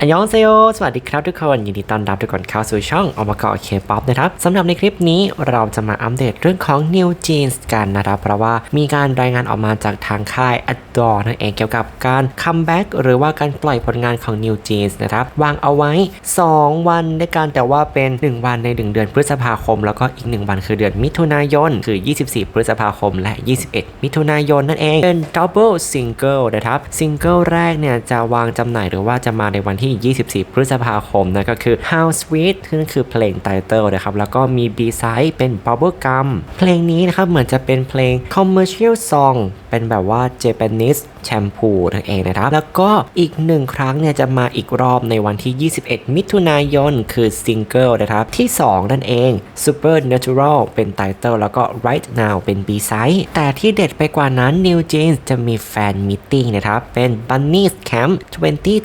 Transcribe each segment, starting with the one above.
อันยองเซโยสวัสดีครับทุกคน ยินดีต้อนรับทุกคนเข้าสู่ช่องอมกอเคป๊อปนะครับสำหรับในคลิปนี้เราจะมาอัปเดตเรื่องของ New Jeans กันนะครับเพราะว่ามีการรายงานออกมาจากทางค่าย Adore นั่นเองเกี่ยวกับการคัมแบ็กหรือว่าการปล่อยผลงานของ New Jeans นะครับวางเอาไว้ 2 วันด้วยกันแต่ว่าเป็น 1 วันใน 1 เดือนพฤษภาคม แล้วก็อีก 1 วันคือเดือนมิถุนายน คือ 24 พฤษภาคม และ 21 มิถุนายนนั่นเองเป็น Double Single นะครับซิงเกิลแรกเนี่ยจะวางจำหน่ายหรือว่าจะมาในวันที่ที่ 24 พฤษภาคมนะก็คือ How Sweet ซึ่งคือเพลงไตเติลนะครับ แล้วก็มี B-side เป็น Bubble Gum เพลงนี้นะครับเหมือนจะเป็นเพลง Commercial Song เป็นแบบว่า Japanese แชมพูนั่นเองนะครับ แล้วก็อีกหนึ่งครั้งเนี่ยจะมาอีกรอบในวันที่ 21 มิถุนายน คือซิงเกิลนะครับ ที่ 2 นั่นเอง Super Natural เป็นไตเติลแล้วก็ Right Now เป็น B-side แต่ที่เด็ดไปกว่านั้น New Jeans จะมีแฟนมิทติ้งนะครับ เป็น Bunny's Camp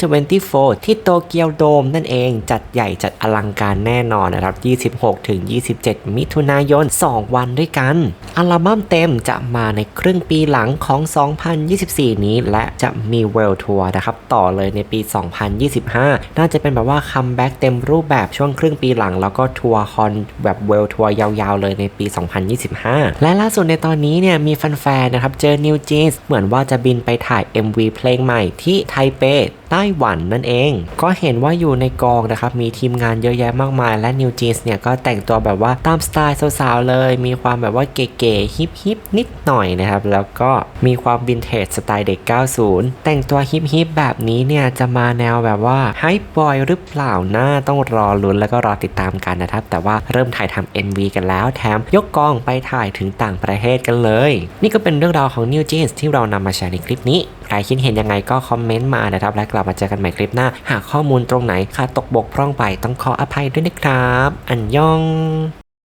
2024 ที่โตเกียวโดมนั่นเองจัดใหญ่จัดอลังการแน่นอนนะครับ 26ถึง27 มิถุนายน 2 วันด้วยกันอัลบั้มเต็มจะมาในครึ่งปีหลังของ 2024 นี้ และจะมี World Tour นะครับ ต่อเลยในปี 2025 น่าจะเป็นแบบว่าคัมแบ็กเต็มรูปแบบช่วงครึ่งปีหลัง แล้วก็ทัวร์คอนแบบ World Tour ยาวๆ เลยในปี 2025 และล่าสุดในตอนนี้เนี่ยมีแฟนๆนะครับเจอ New Jeans เหมือนว่าจะบินไปถ่าย MV เพลงใหม่ที่ไทเปไต้หวันนั่นเอง ก็เห็นว่าอยู่ในกองนะครับ มีทีมงานเยอะแยะมากมาย และ New Jeans เนี่ยก็แต่งตัวแบบว่าตามสไตล์สาวๆเลย มีความแบบว่าเก๋ๆฮิปๆนิดหน่อยนะครับ แล้วก็มีความวินเทจสไตล์เด็ก 90 แต่งตัวฮิปๆแบบนี้เนี่ยจะมาแนวแบบว่าไฮบอยหรือเปล่านะต้องรอลุ้นแล้วก็รอติดตามกันนะครับ แต่ว่าเริ่มถ่ายทำ MV กันแล้วแถมยกกองไปถ่ายถึงต่างประเทศกันเลย นี่ก็เป็นเรื่องราวของ New Jeans ที่เรานำมาแชร์ในคลิปนี้ใครคิดเห็นยังไงก็คอมเมนต์มานะครับ และกลับมาเจอกันใหม่คลิปหน้า หากข้อมูลตรงไหนขาดตกบกพร่องไปต้องขออภัยด้วยนะครับ อันยอง